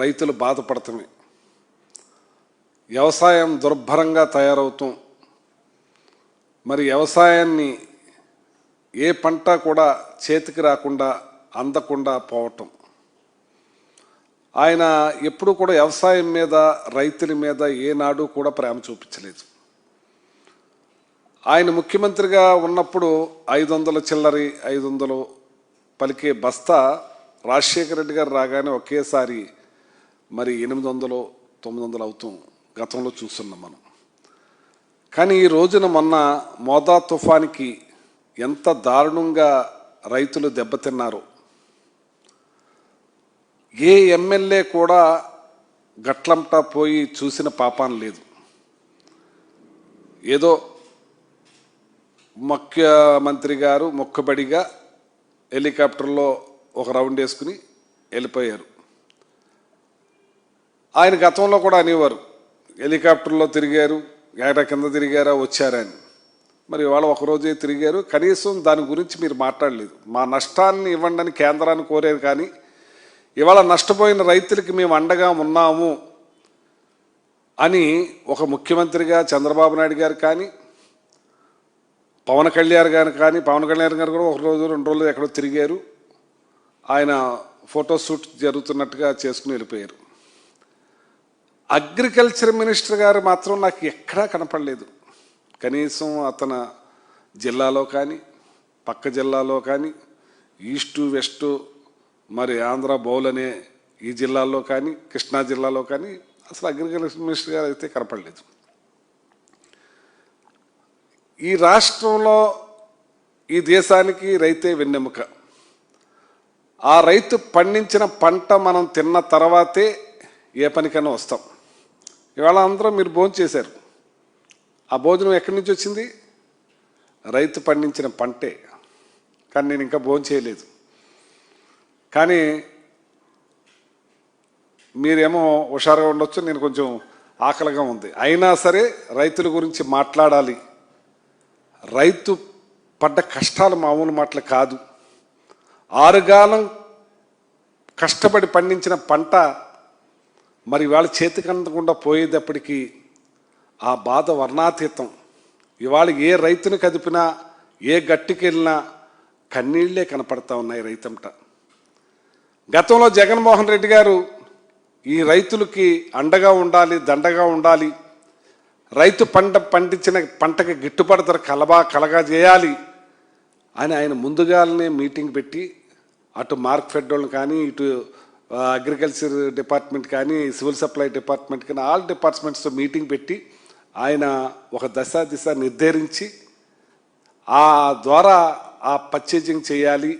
రైతులు బాధపడతామే. వ్యవసాయం దుర్భరంగా తయారవుతాం మరి వ్యవసాయాన్ని ఏ పంట కూడా చేతికి రాకుండా అందకుండా పోవటం. ఆయన ఎప్పుడు కూడా వ్యవసాయం మీద రైతుల మీద ఏనాడు కూడా ప్రేమ చూపించలేదు. ఆయన ముఖ్యమంత్రిగా ఉన్నప్పుడు ఐదు వందల చిల్లరి ఐదు వందలు పలికే బస్తా రాజశేఖర రెడ్డి గారు రాగానే ఒకేసారి మరి ఎనిమిది వందలు తొమ్మిది వందలు అవుతాం గతంలో చూస్తున్నాం మనం. కానీ ఈ రోజున మొన్న మోదా తుఫానికి ఎంత దారుణంగా రైతులు దెబ్బతిన్నారు. ఏ ఎమ్మెల్యే కూడా గట్లంటా పోయి చూసిన పాపాన్ లేదు. ఏదో ముఖ్యమంత్రి గారు మొక్కబడిగా హెలికాప్టర్లో ఒక రౌండ్ వేసుకుని వెళ్ళిపోయారు. ఆయన గతంలో కూడా అనేవారు. హెలికాప్టర్లో తిరిగారు ఏట కింద తిరిగారా వచ్చారని. మరి ఇవాళ ఒకరోజే తిరిగారు. కనీసం దాని గురించి మీరు మాట్లాడలేదు. మా నష్టాన్ని ఇవ్వండి అని కేంద్రాన్ని కోరారు కానీ ఇవాళ నష్టపోయిన రైతులకి మేము అండగా ఉన్నాము అని ఒక ముఖ్యమంత్రిగా చంద్రబాబు నాయుడు గారు కానీ పవన్ కళ్యాణ్ గారు కానీ పవన్ కళ్యాణ్ గారు కూడా ఒక రోజు రెండు రోజులు ఎక్కడో తిరిగారు. ఆయన ఫోటో షూట్ జరుగుతున్నట్టుగా చేసుకుని వెళ్ళిపోయారు. అగ్రికల్చర్ మినిస్టర్ గారు మాత్రం నాకు ఎక్కడా కనపడలేదు. కనీసం అతను జిల్లాలో కానీ పక్క జిల్లాలో కానీ ఈస్టు వెస్టు మరి ఆంధ్ర బౌల్ అనే ఈ జిల్లాల్లో కానీ కృష్ణా జిల్లాలో కానీ అసలు అగ్రికల్చర్ మినిస్టర్ గారు అయితే కనపడలేదు. ఈ రాష్ట్రంలో ఈ దేశానికి రైతే వెన్నెముక. ఆ రైతు పండించిన పంట మనం తిన్న తర్వాతే ఏ పనికైనా వస్తాం. ఇవాళ అందరం మీరు భోజనం చేశారు. ఆ భోజనం ఎక్కడి నుంచి వచ్చింది? రైతు పండించిన పంటే. కానీ నేను ఇంకా భోజనం చేయలేదు. కానీ మీరేమో హుషారుగా ఉండొచ్చు నేను కొంచెం ఆకలిగా ఉంది. అయినా సరే రైతుల గురించి మాట్లాడాలి. రైతు పడ్డ కష్టాలు మామూలు మాటలు కాదు. ఆరుగాలం కష్టపడి పండించిన పంట మరి ఇవాళ చేతికి అందకుండా పోయేటప్పటికీ ఆ బాధ వర్ణాతీతం. ఇవాళ ఏ రైతుని కదిపినా ఏ గట్టికి వెళ్ళినా కన్నీళ్ళే కనపడతా ఉన్నాయి రైతంట. గతంలో జగన్మోహన్ రెడ్డి గారు ఈ రైతులకి అండగా ఉండాలి దండగా ఉండాలి రైతు పంట పండించిన పంటకి గిట్టుబాటు ధర కలబా కలగా చేయాలి అని ఆయన ముందుగానే మీటింగ్ పెట్టి అటు మార్క్ ఫెడ్ వాళ్ళని కానీ ఇటు అగ్రికల్చర్ డిపార్ట్మెంట్ కానీ సివిల్ సప్లై డిపార్ట్మెంట్ కానీ ఆల్ డిపార్ట్మెంట్స్తో మీటింగ్ పెట్టి ఆయన ఒక దశ దిశ నిర్ధారించి ఆ ద్వారా ఆ పర్చేజింగ్ చేయాలి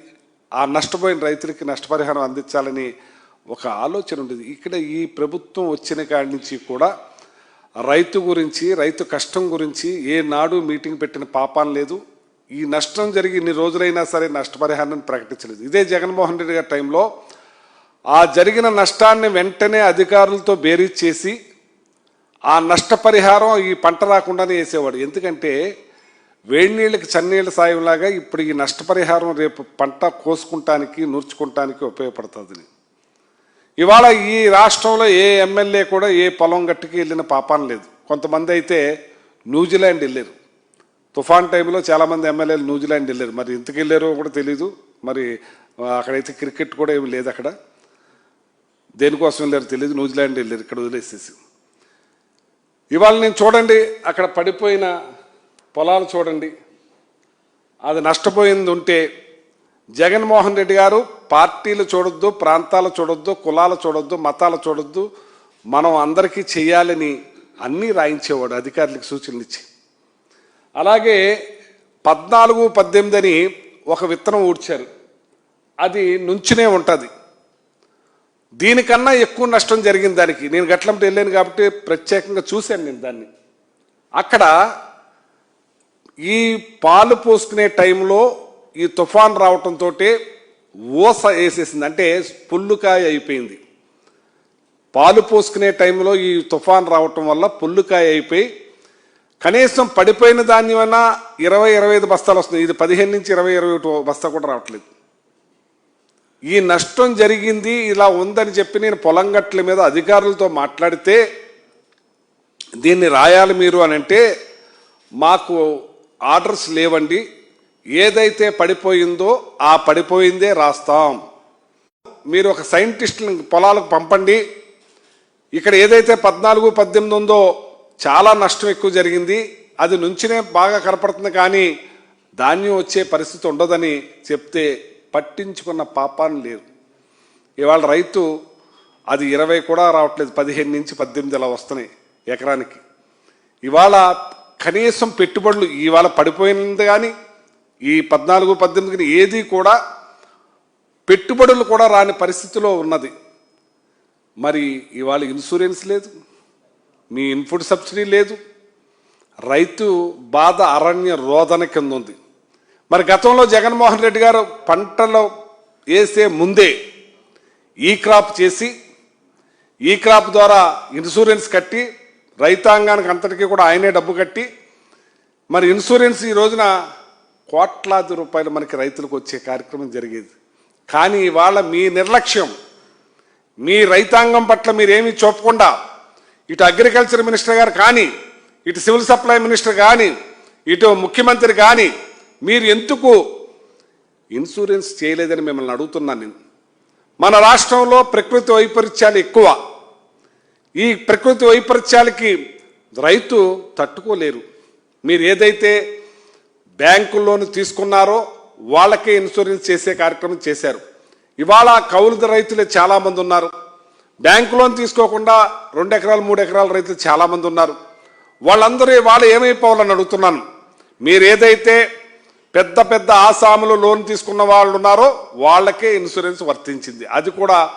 ఆ నష్టపోయిన రైతులకి నష్టపరిహారం అందించాలని ఒక ఆలోచన ఉండేది. ఇక్కడ ఈ ప్రభుత్వం వచ్చిన కాడి నుంచి కూడా రైతు గురించి రైతు కష్టం గురించి ఏ నాడు మీటింగ్ పెట్టిన పాపం లేదు. ఈ నష్టం జరిగి ఇన్ని రోజులైనా సరే నష్టపరిహారాన్ని ప్రకటించలేదు. ఇదే జగన్మోహన్ రెడ్డి గారి టైంలో ఆ జరిగిన నష్టాన్ని వెంటనే అధికారులతో బేరీజ్ చేసి ఆ నష్టపరిహారం ఈ పంట రాకుండానే వేసేవాడు. ఎందుకంటే వేడి నీళ్ళకి చన్నీళ్ళ సాయంలాగా ఇప్పుడు ఈ నష్టపరిహారం రేపు పంట కోసుకుంటానికి నూర్చుకుంటానికి ఉపయోగపడుతుంది. ఇవాళ ఈ రాష్ట్రంలో ఏ ఎమ్మెల్యే కూడా ఏ పొలం గట్టుకి వెళ్ళిన పాపాన లేదు. కొంతమంది అయితే న్యూజిలాండ్ వెళ్ళారు. తుఫాన్ టైంలో చాలామంది ఎమ్మెల్యేలు న్యూజిలాండ్ వెళ్ళారు. మరి ఎందుకు వెళ్ళారో కూడా తెలీదు. మరి అక్కడైతే క్రికెట్ కూడా ఏమి లేదు అక్కడ. దేనికోసం వెళ్ళారు తెలియదు. న్యూజిలాండ్ వెళ్ళారు. ఇక్కడ వదిలేసేసి. ఇవాళ నేను చూడండి అక్కడ పడిపోయిన పొలాలు చూడండి. అది నష్టపోయింది ఉంటే జగన్మోహన్ రెడ్డి గారు పార్టీలు చూడొద్దు ప్రాంతాలు చూడొద్దు కులాలు చూడొద్దు మతాలు చూడొద్దు. మనం అందరికీ చేయాలని అన్నీ రాయించేవాడు అధికారులకు సూచనలు ఇచ్చి. అలాగే పద్నాలుగు పద్దెనిమిది అని ఒక విత్తనం ఊడ్చారు. అది నుంచునే ఉంటుంది. దీనికన్నా ఎక్కువ నష్టం జరిగింది దానికి. నేను గట్లంటే వెళ్ళాను కాబట్టి ప్రత్యేకంగా చూశాను నేను దాన్ని. అక్కడ ఈ పాలు పోసుకునే టైంలో ఈ తుఫాన్ రావటంతో ఊస వేసేసింది. అంటే పుల్లుకాయ అయిపోయింది. పాలు పోసుకునే టైంలో ఈ తుఫాన్ రావటం వల్ల పుల్లుకాయ అయిపోయి కనీసం పడిపోయిన ధాన్యమైనా ఇరవై ఇరవై ఐదు బస్తాలు వస్తుంది ఇది పదిహేను నుంచి ఇరవై ఇరవై ఒకటి బస్తా కూడా రావట్లేదు. ఈ నష్టం జరిగింది ఇలా ఉందని చెప్పి నేను పొలం గట్ల మీద అధికారులతో మాట్లాడితే దీన్ని రాయాలి మీరు అని అంటే మాకు ఆర్డర్స్ లేవండి ఏదైతే పడిపోయిందో ఆ పడిపోయిందే రాస్తాం. మీరు ఒక సైంటిస్టులను పొలాలకు పంపండి. ఇక్కడ ఏదైతే పద్నాలుగు పద్దెనిమిది ఉందో చాలా నష్టం ఎక్కువ జరిగింది. అది నుంచినే బాగా కనపడుతుంది కానీ ధాన్యం వచ్చే పరిస్థితి ఉండదని చెప్తే పట్టించుకున్న పాపాన్ని లేదు. ఇవాళ రైతు అది ఇరవై కూడా రావట్లేదు పదిహేను నుంచి పద్దెనిమిది అలా వస్తున్నాయి ఎకరానికి. ఇవాళ కనీసం పెట్టుబడులు ఇవాళ పడిపోయింది కానీ ఈ పద్నాలుగు పద్దెనిమిది ఏది కూడా పెట్టుబడులు కూడా రాని పరిస్థితిలో ఉన్నది. మరి ఇవాళ ఇన్సూరెన్స్ లేదు మీ ఇన్పుట్ సబ్సిడీ లేదు రైతు బాధ అరణ్య రోదన కింద ఉంది. మరి గతంలో జగన్మోహన్ రెడ్డి గారు పంటలో వేసే ముందే ఈ క్రాప్ చేసి ఈ క్రాప్ ద్వారా ఇన్సూరెన్స్ కట్టి రైతాంగానికి అంతటికీ కూడా ఆయనే డబ్బు కట్టి మరి ఇన్సూరెన్స్ ఈ రోజున కోట్లాది రూపాయలు మనకి రైతులకు వచ్చే కార్యక్రమం జరిగేది. కానీ ఇవాళ మీ నిర్లక్ష్యం మీ రైతాంగం పట్ల మీరేమీ చూపకుండా ఇటు అగ్రికల్చర్ మినిస్టర్ గారు కానీ ఇటు సివిల్ సప్లై మినిస్టర్ కానీ ఇటు ముఖ్యమంత్రి కానీ మీరు ఎందుకు ఇన్సూరెన్స్ చేయలేదని మిమ్మల్ని అడుగుతున్నాను నేను. మన రాష్ట్రంలో ప్రకృతి వైపరీత్యాలు ఎక్కువ. ఈ ప్రకృతి వైపరీత్యాలకి రైతు తట్టుకోలేరు. మీరు ఏదైతే బ్యాంకు లోన్ తీసుకున్నారో వాళ్ళకే ఇన్సూరెన్స్ చేసే కార్యక్రమం చేశారు. ఇవాళ కౌలుద రైతులే చాలామంది ఉన్నారు. బ్యాంకు లోన్ తీసుకోకుండా రెండు ఎకరాలు మూడు ఎకరాల రైతులు చాలామంది ఉన్నారు. వాళ్ళందరూ ఇవాళ ఏమైపోవాలని అడుగుతున్నాను. మీరు ఏదైతే పెద్ద పెద్ద ఆసాములు లోన్ తీసుకున్న వాళ్ళు ఉన్నారో వాళ్ళకే ఇన్సూరెన్స్ వర్తించింది. అది కూడా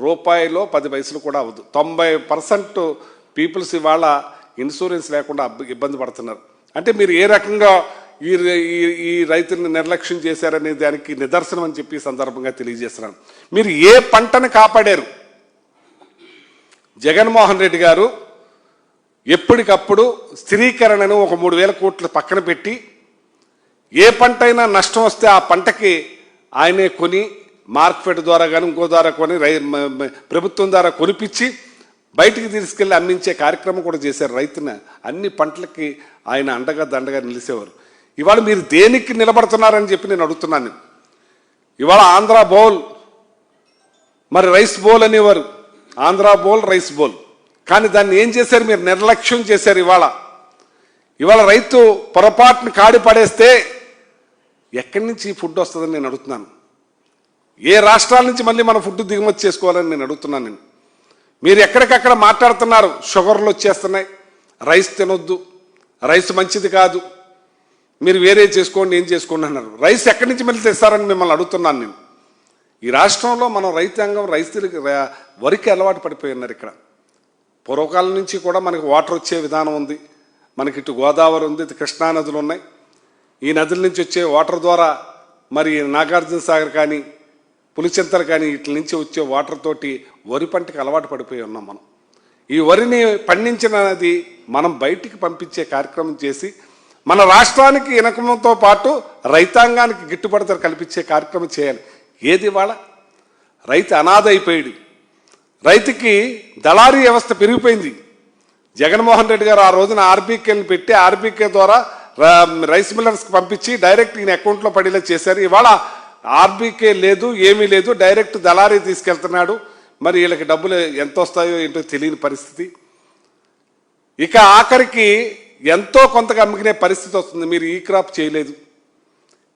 రూపాయిలో పది పైసలు కూడా అవ్వదు. తొంభై పర్సెంట్ పీపుల్స్ ఇవాళ ఇన్సూరెన్స్ లేకుండా ఇబ్బంది పడుతున్నారు. అంటే మీరు ఏ రకంగా ఈ ఈ- ఈ రైతుల్ని నిర్లక్ష్యం చేశారనే దానికి నిదర్శనం అని చెప్పి సందర్భంగా తెలియజేస్తున్నాను. మీరు ఏ పంటను కాపాడారు? జగన్మోహన్ రెడ్డి గారు ఎప్పటికప్పుడు స్థిరీకరణను ఒక మూడు వేల కోట్లు పక్కన పెట్టి ఏ పంట అయినా నష్టం వస్తే ఆ పంటకి ఆయనే కొని మార్కెట్ ద్వారా కానీ ఇంకో ద్వారా కొని రై ప్రభుత్వం ద్వారా కొనిపించి బయటికి తీసుకెళ్ళి అమ్మించే కార్యక్రమం కూడా చేశారు రైతున. అన్ని పంటలకి ఆయన అండగా దండగా నిలిచేవారు. ఇవాళ మీరు దేనికి నిలబడుతున్నారని చెప్పి నేను అడుగుతున్నాను. ఇవాళ ఆంధ్ర బౌల్ మరి రైస్ బౌల్ అనేవారు. Andhra bowl rice bowl. కానీ దాన్ని ఏం చేశారు? మీరు నిర్లక్ష్యం చేశారు ఇవాళ. ఇవాళ రైతు పొరపాటును కాడి పడేస్తే ఎక్కడి నుంచి ఫుడ్ వస్తుందని నేను అడుగుతున్నాను? ఏ రాష్ట్రాల నుంచి మళ్ళీ మన ఫుడ్ దిగుమతి చేసుకోవాలని నేను అడుగుతున్నాను నేను? మీరు ఎక్కడికక్కడ మాట్లాడుతున్నారు షుగర్లు వచ్చేస్తున్నాయి రైస్ తినొద్దు రైస్ మంచిది కాదు మీరు వేరే చేసుకోండి ఏం చేసుకోండి అన్నారు. రైస్ ఎక్కడి నుంచి మళ్ళీ తెస్తారని మిమ్మల్ని అడుగుతున్నాను నేను. ఈ రాష్ట్రంలో మనం రైతాంగం రైతులకి వరికి అలవాటు పడిపోయి ఉన్నారు ఇక్కడ. పూర్వకాలం నుంచి కూడా మనకి వాటర్ వచ్చే విధానం ఉంది మనకి ఇటు గోదావరి ఉంది ఇటు కృష్ణా నదులు ఉన్నాయి. ఈ నదుల నుంచి వచ్చే వాటర్ ద్వారా మరి నాగార్జున సాగర్ కానీ పులిచింతలు కానీ ఇట్ల నుంచి వచ్చే వాటర్ తోటి వరి పంటకి అలవాటు పడిపోయి ఉన్నాం మనం. ఈ వరిని పండించినది మనం బయటికి పంపించే కార్యక్రమం చేసి మన రాష్ట్రానికి ఇనకంతో పాటు రైతాంగానికి గిట్టుబాటు ధర కల్పించే కార్యక్రమం చేయాలి. ఏది వాళ్ళ రైతు అనాథ అయిపోయాడు. రైతుకి దళారీ వ్యవస్థ పెరిగిపోయింది. జగన్మోహన్ రెడ్డి గారు ఆ రోజున ఆర్బీకేని పెట్టి ఆర్బీకే ద్వారా రైస్ మిల్లర్స్కి పంపించి డైరెక్ట్ ఈయన అకౌంట్లో పడేలా చేశారు. ఇవాళ ఆర్బీకే లేదు ఏమీ లేదు. డైరెక్ట్ దళారీ తీసుకెళ్తున్నాడు. మరి వీళ్ళకి డబ్బులు ఎంత వస్తాయో ఏంటో తెలియని పరిస్థితి. ఇక ఆఖరికి ఎంతో కొంతగా అమ్ముకునే పరిస్థితి వస్తుంది. మీరు ఈ క్రాప్ చేయలేదు.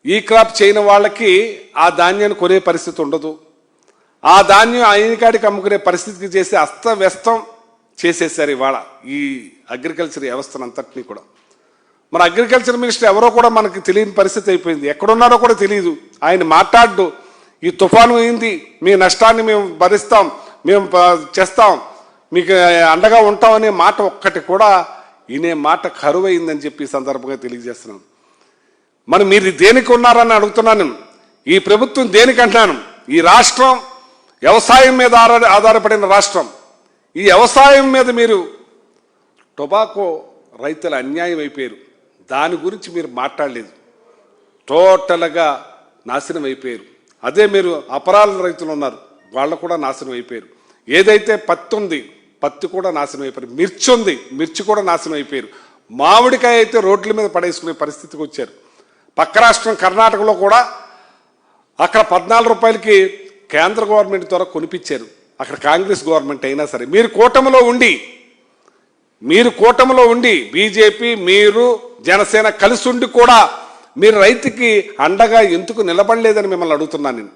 ఈ క్రాప్ చేయని వాళ్ళకి ఆ ధాన్యాన్ని కొనే పరిస్థితి ఉండదు. ఆ ధాన్యం అయినకాడికి అమ్ముకునే పరిస్థితికి చేసి అస్తవ్యస్తం చేసేసారు ఇవాళ ఈ అగ్రికల్చర్ వ్యవస్థను అంతటినీ కూడా. మన అగ్రికల్చర్ మినిస్టర్ ఎవరో కూడా మనకి తెలియని పరిస్థితి అయిపోయింది. ఎక్కడున్నారో కూడా తెలియదు. ఆయన మాట్లాడు ఈ తుఫాను అయింది మీ నష్టాన్ని మేము భరిస్తాం మేము చేస్తాం మీకు అండగా ఉంటాం అనే మాట ఒక్కటి కూడా ఈయనే మాట కరువైందని చెప్పి సందర్భంగా తెలియజేస్తున్నాను. మరి మీరు దేనికి ఉన్నారని అడుగుతున్నాను. ఈ ప్రభుత్వం దేనికి అంటున్నాను. ఈ రాష్ట్రం వ్యవసాయం మీద ఆధార ఆధారపడిన రాష్ట్రం. ఈ వ్యవసాయం మీద మీరు టొబాకో రైతుల అన్యాయం అయిపోయారు దాని గురించి మీరు మాట్లాడలేదు. టోటల్గా నాశనం అయిపోయారు. అదే మీరు అపరాల రైతులు ఉన్నారు. వాళ్ళు కూడా నాశనం అయిపోయారు. ఏదైతే పత్తి ఉంది పత్తి కూడా నాశనం అయిపోయారు. మిర్చి ఉంది మిర్చి కూడా నాశనం అయిపోయారు. మామిడికాయ అయితే రోడ్ల మీద పడేసుకునే పరిస్థితికి వచ్చారు. పక్క రాష్ట్రం కర్ణాటకలో కూడా అక్కడ పద్నాలుగు రూపాయలకి కేంద్ర గవర్నమెంట్ ద్వారా కొనిపించారు. అక్కడ కాంగ్రెస్ గవర్నమెంట్ అయినా సరే. మీరు కూటమిలో ఉండి మీరు కూటమిలో ఉండి బీజేపీ మీరు జనసేన కలిసి ఉండి కూడా మీరు రైతుకి అండగా ఎందుకు నిలబడలేదని మిమ్మల్ని అడుగుతున్నాను నేను.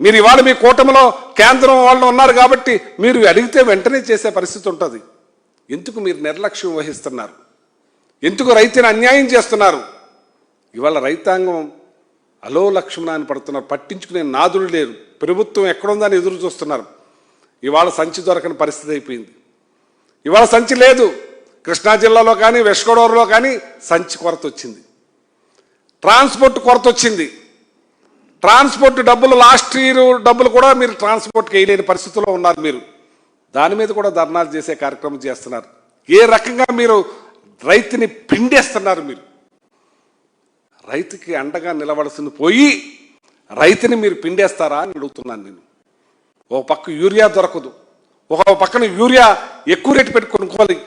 మీరు ఇవాళ మీ కూటమిలో కేంద్రం వాళ్ళు ఉన్నారు కాబట్టి మీరు అడిగితే వెంటనే చేసే పరిస్థితి ఉంటుంది. ఎందుకు మీరు నిర్లక్ష్యం వహిస్తున్నారు? ఎందుకు రైతుని అన్యాయం చేస్తున్నారు? ఇవాళ రైతాంగం అలో లక్ష్మణాన్ని పడుతున్నారు. పట్టించుకునే నాదులు లేరు. ప్రభుత్వం ఎక్కడుందని ఎదురు చూస్తున్నారు. ఇవాళ సంచి దొరకని పరిస్థితి అయిపోయింది. ఇవాళ సంచి లేదు. కృష్ణా జిల్లాలో కానీ వెస్ట్ గోదావరిలో కానీ సంచి కొరత వచ్చింది. ట్రాన్స్పోర్ట్ కొరత వచ్చింది. ట్రాన్స్పోర్ట్ డబ్బులు లాస్ట్ ఇయర్ డబ్బులు కూడా మీరు ట్రాన్స్పోర్ట్కి వేయలేని పరిస్థితుల్లో ఉన్నారు మీరు. దాని మీద కూడా ధర్నాలు చేసే కార్యక్రమం చేస్తున్నారు. ఏ రకంగా మీరు రైతుని పిండేస్తున్నారు మీరు? రైతుకి అండగా నిలబడసిన పోయి రైతుని మీరు పిండేస్తారా అని అడుగుతున్నాను నేను. ఒక పక్క యూరియా దొరకదు. ఒక పక్కన యూరియా ఎక్కువ రేటు పెట్టి కొనుక్కోవాలి.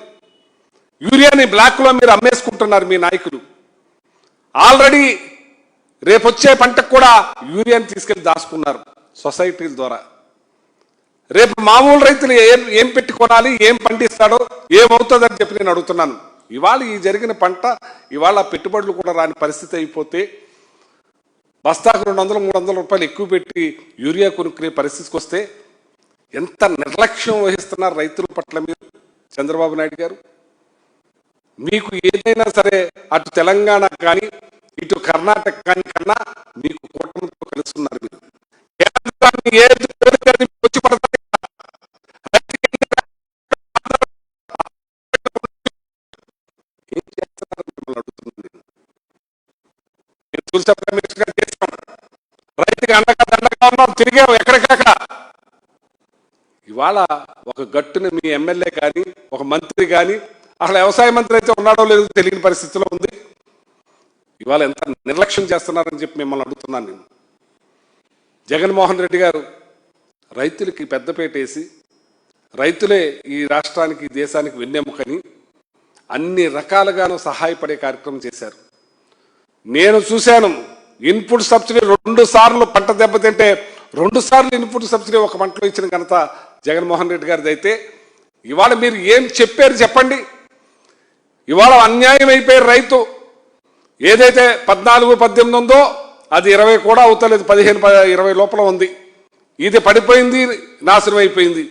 యూరియాని బ్లాక్లో మీరు అమ్మేసుకుంటున్నారు మీ నాయకులు. ఆల్రెడీ రేపొచ్చే పంటకు కూడా యూరియాని తీసుకెళ్ళి దాచుకున్నారు సొసైటీల ద్వారా. రేపు మామూలు రైతులు ఏం ఏం పెట్టుకోవాలి ఏం పండిస్తాడో ఏమవుతుందని చెప్పి నేను అడుగుతున్నాను. ఇవాళ ఈ జరిగిన పంట ఇవాళ పెట్టుబడులు కూడా రాని పరిస్థితి అయిపోతే బస్తాకు రెండు వందలు మూడు వందల రూపాయలు ఎక్కువ పెట్టి యూరియా కొనుక్కునే పరిస్థితికి వస్తే ఎంత నిర్లక్ష్యం వహిస్తున్నారు రైతుల పట్ల మీరు చంద్రబాబు నాయుడు గారు? మీకు ఏదైనా సరే అటు తెలంగాణ కానీ ఇటు కర్ణాటక కానీ కన్నా మీకు కూటమితో కలుస్తున్నారు మీరు. కేంద్రాన్ని ఏది వచ్చి పడతారు ఏం మిమ్మల్ని అడుగుతున్నాను నేను. నేను చూసే చేశాం రైతుకి అండగా దండగా ఉన్నాం తిరిగాం ఎక్కడికక్కడ. ఇవాళ ఒక గట్టున మీ ఎమ్మెల్యే కానీ ఒక మంత్రి కానీ అసలు వ్యవసాయ మంత్రి అయితే ఉన్నాడో లేదో తెలియని పరిస్థితిలో ఉంది. ఇవాళ ఎంత నిర్లక్ష్యం చేస్తున్నారని చెప్పి మిమ్మల్ని అడుగుతున్నాను నేను. జగన్మోహన్ రెడ్డి గారు రైతులకి పెద్దపేట వేసి రైతులే ఈ రాష్ట్రానికి దేశానికి వెన్నెముకని అన్ని రకాలుగాను సహాయపడే కార్యక్రమం చేశారు. నేను చూశాను ఇన్పుట్ సబ్సిడీ రెండు సార్లు పంట దెబ్బతింటే రెండు సార్లు ఇన్పుట్ సబ్సిడీ ఒక పంటలో ఇచ్చిన ఘనత జగన్మోహన్ రెడ్డి గారిది అయితే ఇవాళ మీరు ఏం చెప్పారు చెప్పండి. ఇవాళ అన్యాయం అయిపోయి రైతు ఏదైతే పద్నాలుగు పద్దెనిమిది ఉందో అది ఇరవై కూడా అవుతలేదు పదిహేను ఇరవై లోపల ఉంది. ఇది పడిపోయింది నాశనం అయిపోయింది.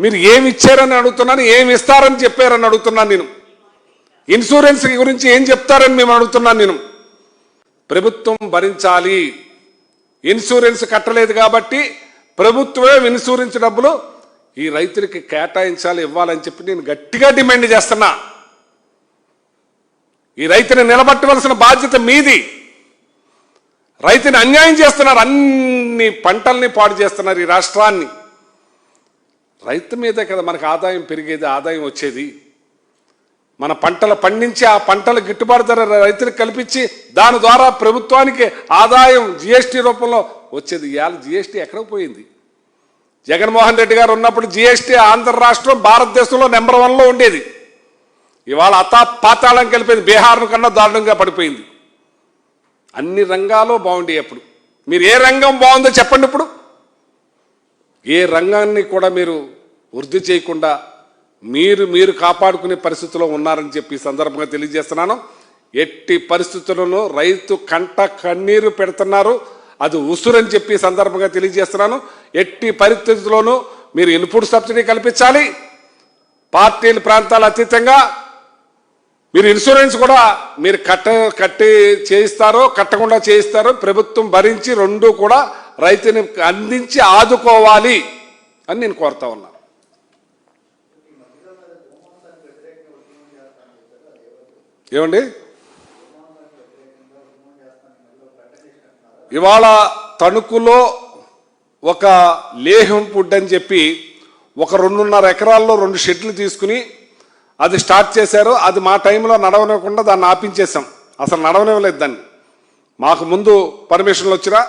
మీరు ఏమి ఇచ్చారని అడుగుతున్నాను ఏమి ఇస్తారని చెప్పారని అడుగుతున్నాను నేను. ఇన్సూరెన్స్ గురించి ఏం చెప్తారని మేము అడుగుతున్నాను నేను. ప్రభుత్వం భరించాలి. ఇన్సూరెన్స్ కట్టలేదు కాబట్టి ప్రభుత్వమే ఇన్సూరెన్స్ డబ్బులు ఈ రైతులకి కేటాయించాలి ఇవ్వాలని చెప్పి నేను గట్టిగా డిమాండ్ చేస్తున్నా. ఈ రైతుని నిలబట్టవలసిన బాధ్యత మీది. రైతుని అన్యాయం చేస్తున్నారు అన్ని పంటల్ని పాడు చేస్తున్నారు ఈ రాష్ట్రాన్ని. రైతు మీదే కదా మనకు ఆదాయం పెరిగేది ఆదాయం వచ్చేది. మన పంటలు పండించి ఆ పంటల గిట్టుబాటు ధర రైతులకు కల్పించి దాని ద్వారా ప్రభుత్వానికి ఆదాయం జిఎస్టీ రూపంలో వచ్చేది. ఇవాళ జిఎస్టీ ఎక్కడ పోయింది? జగన్మోహన్ రెడ్డి గారు ఉన్నప్పుడు జిఎస్టీ ఆంధ్ర రాష్ట్రం భారతదేశంలో నెంబర్ వన్లో ఉండేది. ఇవాళ అతా పాతాళం కలిపింది బీహార్ కన్నా దారుణంగా పడిపోయింది. అన్ని రంగాలు బాగుండే అప్పుడు మీరు ఏ రంగం బాగుందో చెప్పండి ఇప్పుడు. ఏ రంగాన్ని కూడా మీరు వృద్ధి చేయకుండా మీరు మీరు కాపాడుకునే పరిస్థితిలో ఉన్నారని చెప్పి సందర్భంగా తెలియజేస్తున్నాను. ఎట్టి పరిస్థితులను రైతు కంట కన్నీరు పెడుతున్నారు. అది ఉసురని చెప్పి సందర్భంగా తెలియజేస్తున్నాను. ఎట్టి పరిస్థితుల్లోనూ మీరు ఇన్పుట్ సబ్సిడీ కల్పించాలి. పార్టీల ప్రాంతాల అతీతంగా మీరు ఇన్సూరెన్స్ కూడా మీరు కట్ట కట్టి చేయిస్తారో కట్టకుండా చేయిస్తారో ప్రభుత్వం భరించి రెండు కూడా రైతుని అందించి ఆదుకోవాలి అని నేను కోరుతా ఉన్నాను. ఏమండి? ఇవాళ తణుకులో ఒక లేహం ఫుడ్ అని చెప్పి ఒక రెండున్నర ఎకరాల్లో రెండు షెడ్లు తీసుకుని అది స్టార్ట్ చేశారు అది మా టైంలో నడవనివ్వకుండా దాన్ని ఆపించేశాం. అసలు నడవనివ్వలేదు దాన్ని. మాకు ముందు పర్మిషన్లు వచ్చినా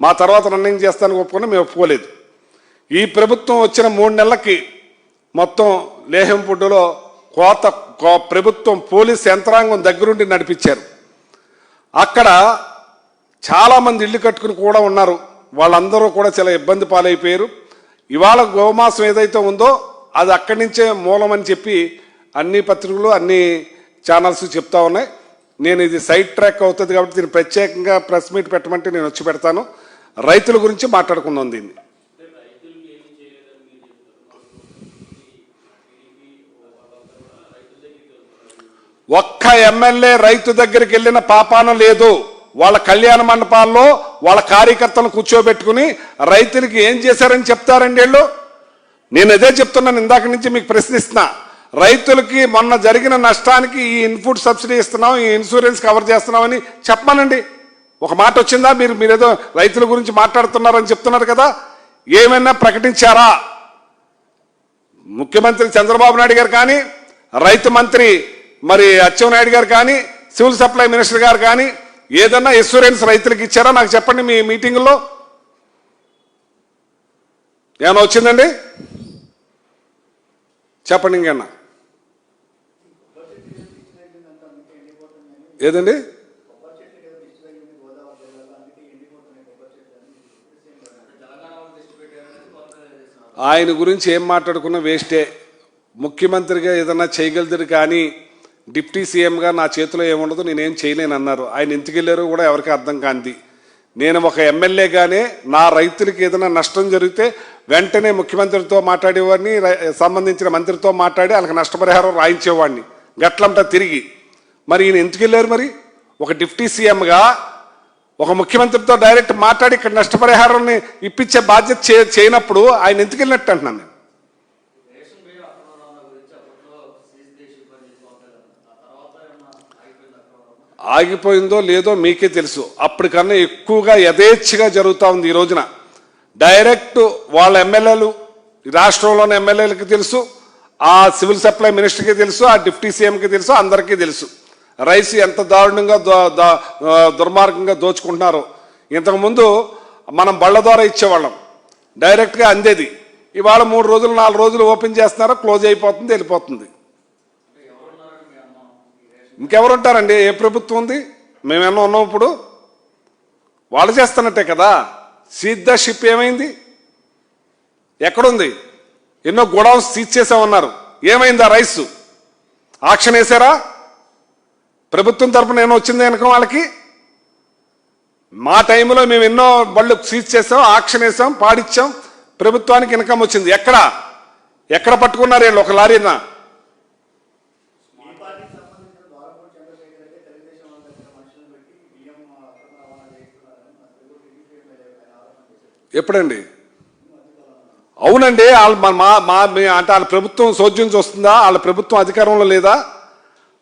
మా తర్వాత రన్నింగ్ చేస్తానికి ఒప్పుకొని మేము ఒప్పుకోలేదు. ఈ ప్రభుత్వం వచ్చిన మూడు నెలలకి మొత్తం లేహంపుడ్డులో కోత కో- ప్రభుత్వం పోలీస్ యంత్రాంగం దగ్గరుండి నడిపించారు. అక్కడ చాలామంది ఇల్లు కట్టుకుని కూడా ఉన్నారు. వాళ్ళందరూ కూడా చాలా ఇబ్బంది పాలైపోయారు. ఇవాళ గోమాసం ఏదైతే ఉందో అది అక్కడి నుంచే మూలమని చెప్పి అన్ని పత్రికలు అన్ని ఛానల్స్ చెప్తా ఉన్నాయి. నేను ఇది సైడ్ ట్రాక్ అవుతుంది కాబట్టి దీన్ని ప్రత్యేకంగా ప్రెస్ మీట్ పెట్టమంటే నేను వచ్చి పెడతాను. రైతుల గురించి మాట్లాడుకుందాం దీన్ని. ఒక్క ఎమ్మెల్యే రైతు దగ్గరికి వెళ్ళిన పాపాన లేదు. వాళ్ళ కళ్యాణ మండపాల్లో వాళ్ళ కార్యకర్తలను కూర్చోబెట్టుకుని రైతులకి ఏం చేశారని చెప్తారండి వీళ్ళు? నేను అదే చెప్తున్నాను ఇందాక నుంచి మీకు ప్రశ్నిస్తున్నా. రైతులకి మొన్న జరిగిన నష్టానికి ఈ ఇన్పుట్ సబ్సిడీ ఇస్తున్నాం ఈ ఇన్సూరెన్స్ కవర్ చేస్తున్నామని చెప్పమనండి. ఒక మాట వచ్చిందా? మీరు మీరేదో రైతుల గురించి మాట్లాడుతున్నారని చెప్తున్నారు కదా. ఏమైనా ప్రకటించారా? ముఖ్యమంత్రి చంద్రబాబు నాయుడు గారు కానీ రైతు మంత్రి మరి అచ్చెన్నాయుడు గారు కానీ సివిల్ సప్లై మినిస్టర్ గారు కానీ ఏదన్నా ఇన్సూరెన్స్ రైతులకు ఇచ్చారా? నాకు చెప్పండి మీ మీటింగుల్లో. ఏమైనా వచ్చిందండి? చెప్పండి ఇంకన్నా ఏదండి? ఆయన గురించి ఏం మాట్లాడుకున్నా వేస్టే. ముఖ్యమంత్రిగా ఏదన్నా చేయగలుగుతారు కానీ డిప్టీ సీఎంగా నా చేతిలో ఏముండదు నేనేం చేయలేను అన్నారు ఆయన ఎందుకు వెళ్ళారో కూడా ఎవరికి అర్థం కాంది నేను ఒక ఎమ్మెల్యేగానే నా రైతులకి ఏదైనా నష్టం జరిగితే వెంటనే ముఖ్యమంత్రితో మాట్లాడేవాడిని సంబంధించిన మంత్రితో మాట్లాడి వాళ్ళకి నష్టపరిహారం రాయించేవాడిని. గట్లంతా తిరిగి. మరి ఈయన ఎందుకు వెళ్ళారు మరి? ఒక డిప్టీ సీఎంగా ఒక ముఖ్యమంత్రితో డైరెక్ట్ మాట్లాడి ఇక్కడ నష్టపరిహారాన్ని ఇప్పించే బాధ్యత చే- చేయనప్పుడు ఆయన ఎందుకు వెళ్ళినట్టు అంటున్నాను నేను? ఆగిపోయిందో లేదో మీకే తెలుసు. అప్పటికన్నా ఎక్కువగా యథేచ్ఛగా జరుగుతూ ఉంది ఈ రోజున. డైరెక్ట్ వాళ్ళ ఎమ్మెల్యేలు రాష్ట్రంలోని ఎమ్మెల్యేలకి తెలుసు ఆ సివిల్ సప్లై మినిస్టర్కి తెలుసు ఆ డిప్టీ సీఎంకి తెలుసు అందరికీ తెలుసు. రైస్ ఎంత దారుణంగా దో- దుర్మార్గంగా దోచుకుంటున్నారు. ఇంతకుముందు మనం బళ్ళ ద్వారా ఇచ్చేవాళ్ళం. డైరెక్ట్గా అందేది. ఇవాళ మూడు రోజులు నాలుగు రోజులు ఓపెన్ చేస్తున్నారు క్లోజ్ అయిపోతుంది వెళ్ళిపోతుంది. ఇంకెవరు ఉంటారండి? ఏ ప్రభుత్వం ఉంది? మేమేమన్నా ఉన్నాం ఇప్పుడు? వాళ్ళు చేస్తున్నట్టే కదా. సీజ్ ద షిప్ ఏమైంది? ఎక్కడుంది? ఎన్నో గోడౌన్స్ సీజ్ చేసామన్నారు. ఏమైంది ఆ రైస్? ఆక్షన్ వేసారా ప్రభుత్వం తరపున ఏమో వచ్చింది వెనక వాళ్ళకి? మా టైంలో మేము ఎన్నో బళ్ళు సీజ్ చేసాం ఆక్షన్ వేసాం పాడిచ్చాం. ప్రభుత్వానికి ఇన్కమ్ వచ్చింది. ఎక్కడ? ఎక్కడ పట్టుకున్నారు వీళ్ళు? ఒక లారీనా? ఎప్పుడండి? అవునండి. వాళ్ళు మా- మా అంటే వాళ్ళ ప్రభుత్వం సోద్యం చూస్తుందా? వాళ్ళ ప్రభుత్వం అధికారంలో లేదా?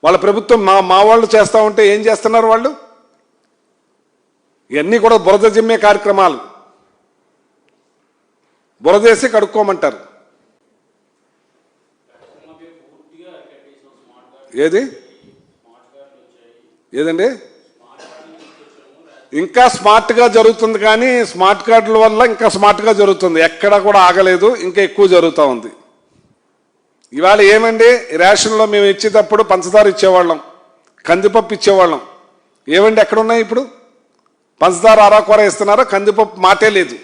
వాళ్ళ ప్రభుత్వం మా మా వాళ్ళు చేస్తూ ఉంటే ఏం చేస్తున్నారు వాళ్ళు? ఇవన్నీ కూడా బురద జిమ్మే కార్యక్రమాలు. బురదేసి కడుక్కోమంటారు. ఏది? ఏదండి? ఇంకా స్మార్ట్గా జరుగుతుంది కానీ స్మార్ట్ కార్డుల వల్ల ఇంకా స్మార్ట్గా జరుగుతుంది. ఎక్కడ కూడా ఆగలేదు ఇంకా ఎక్కువ జరుగుతూ ఉంది. ఇవాళ ఏమండి? రేషన్లో మేము ఇచ్చేటప్పుడు పంచదార ఇచ్చేవాళ్ళం. కందిపప్పు ఇచ్చేవాళ్ళం. ఏమండి ఎక్కడున్నాయి ఇప్పుడు? పంచదార ఆరాకూర ఇస్తున్నారా కందిపప్పు మాటే లేదు.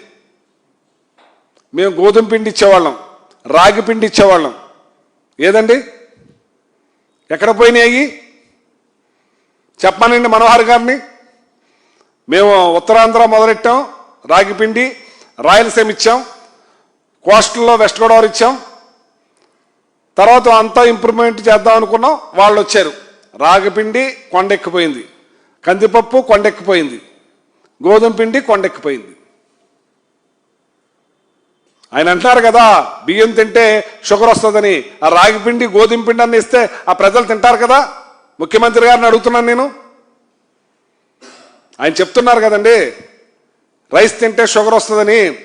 మేము గోధుమ పిండి ఇచ్చేవాళ్ళం. రాగి పిండి ఇచ్చేవాళ్ళం. ఏదండి? ఎక్కడ పోయినాయి చెప్పానండి మనోహర్ గారిని. మేము ఉత్తరాంధ్ర మొదలెట్టాం. రాగిపిండి రాయలసీమ ఇచ్చాం. కోస్టల్లో వెస్ట్ గోదావరి ఇచ్చాం. తర్వాత అంతా ఇంప్రూవ్మెంట్ చేద్దాం అనుకున్నాం వాళ్ళు వచ్చారు. రాగిపిండి కొండెక్కిపోయింది. కందిపప్పు కొండెక్కిపోయింది. గోధుమ పిండి కొండెక్కిపోయింది. ఆయన అంటున్నారు కదా బియ్యం తింటే షుగర్ వస్తుందని ఆ రాగి పిండి గోధుమ పిండి అన్ని ఇస్తే ఆ ప్రజలు తింటారు కదా? ముఖ్యమంత్రి గారిని అడుగుతున్నాను నేను. ఆయన చెప్తున్నారు కదండి రైస్ తింటే షుగర్ వస్తుందని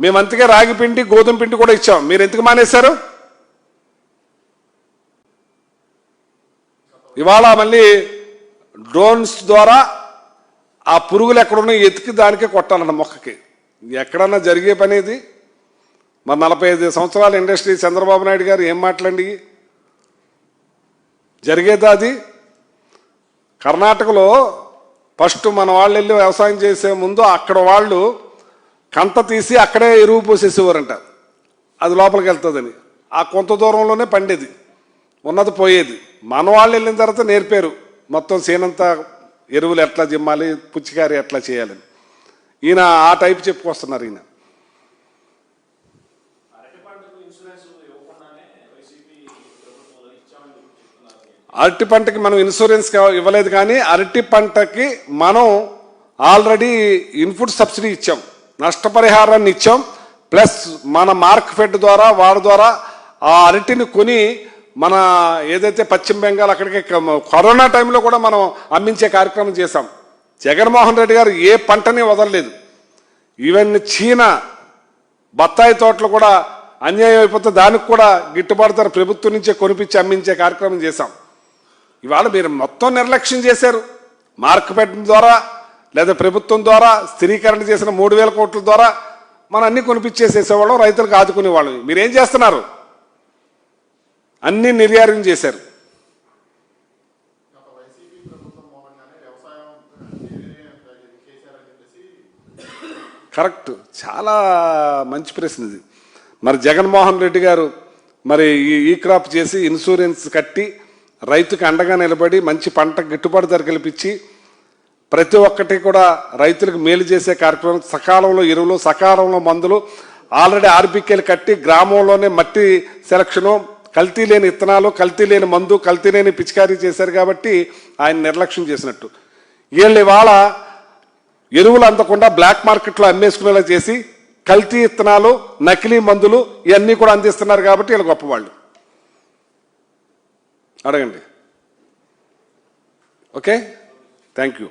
మేము అందుకే రాగి పిండి గోధుమ పిండి కూడా ఇచ్చాం. మీరు ఎందుకు మానేశారు? ఇవాళ మళ్ళీ డ్రోన్స్ ద్వారా ఆ పురుగులు ఎక్కడున్నా ఎతికి దానికే కొట్టాలన్న మొక్కకి. ఎక్కడన్నా జరిగే పని ఇది మరి నలభై ఐదు సంవత్సరాల ఇండస్ట్రీ చంద్రబాబు నాయుడు గారు ఏం మాట్లాడి? జరిగేదా అది? కర్ణాటకలో ఫస్ట్ మన వాళ్ళు వెళ్ళి వ్యవసాయం చేసే ముందు అక్కడ వాళ్ళు కంత తీసి అక్కడే ఎరువు పోసేసేవారంట. అది లోపలికి వెళ్తుందని. ఆ కొంత దూరంలోనే పండేది. ఉన్నది పోయేది. మన వాళ్ళు వెళ్ళిన తర్వాత నేర్పారు. మొత్తం సేనంతా ఎరువులు ఎట్లా జిమ్మాలి పుచ్చికారి ఎట్లా చేయాలని. ఈయన ఆ టైప్ చెప్పుకొస్తున్నారు ఈయన. అరటి పంటకి మనం ఇన్సూరెన్స్ ఇవ్వలేదు కానీ అరటి పంటకి మనం ఆల్రెడీ ఇన్పుట్ సబ్సిడీ ఇచ్చాం. నష్టపరిహారాన్ని ఇచ్చాం. ప్లస్ మన మార్క్ ఫెడ్ ద్వారా వాడి ద్వారా ఆ అరటిని కొని మన ఏదైతే పశ్చిమ బెంగాల్ అక్కడికి కరోనా టైంలో కూడా మనం అమ్మించే కార్యక్రమం చేశాం. జగన్మోహన్ రెడ్డి గారు ఏ పంటని వదలలేదు. ఈవెన్ చీనా బత్తాయి తోటలు కూడా అన్యాయం అయిపోతే దానికి కూడా గిట్టుబాటు ధర ప్రభుత్వం నుంచే కొనిపించి అమ్మించే కార్యక్రమం చేశాం. ఇవాళ మీరు మొత్తం నిర్లక్ష్యం చేశారు. మార్కెట్ ద్వారా లేదా ప్రభుత్వం ద్వారా స్థిరీకరణ చేసిన మూడు వేల కోట్ల ద్వారా మనం అన్ని కొనిపించేసేసేవాళ్ళం రైతులకు ఆదుకునేవాళ్ళం. మీరేం చేస్తున్నారు? అన్ని నిర్యారం చేశారు. కరెక్ట్. చాలా మంచి ప్రశ్న ఇది. మరి జగన్మోహన్ రెడ్డి గారు మరి ఈ ఈ క్రాప్ చేసి ఇన్సూరెన్స్ కట్టి రైతుకి అండగా నిలబడి మంచి పంట గిట్టుబాటు ధర కల్పించి ప్రతి ఒక్కటి కూడా రైతులకు మేలు చేసే కార్యక్రమం సకాలంలో ఎరువులు సకాలంలో మందులు ఆల్రెడీ ఆర్బికేలు కట్టి గ్రామంలోనే మట్టి సెలక్షను కల్తీ లేని ఇత్తనాలు కల్తీ లేని మందు కల్తీ లేని పిచికారీ చేశారు కాబట్టి ఆయన నిర్లక్ష్యం చేసినట్టు. వీళ్ళు ఇవాళ ఎరువులు అందకుండా బ్లాక్ మార్కెట్లో అమ్మేసుకునేలా చేసి కల్తీ ఇత్తనాలు నకిలీ మందులు ఇవన్నీ కూడా అందిస్తున్నారు కాబట్టి వీళ్ళు గొప్పవాళ్ళు. అడగండి. ఓకే? Thank you.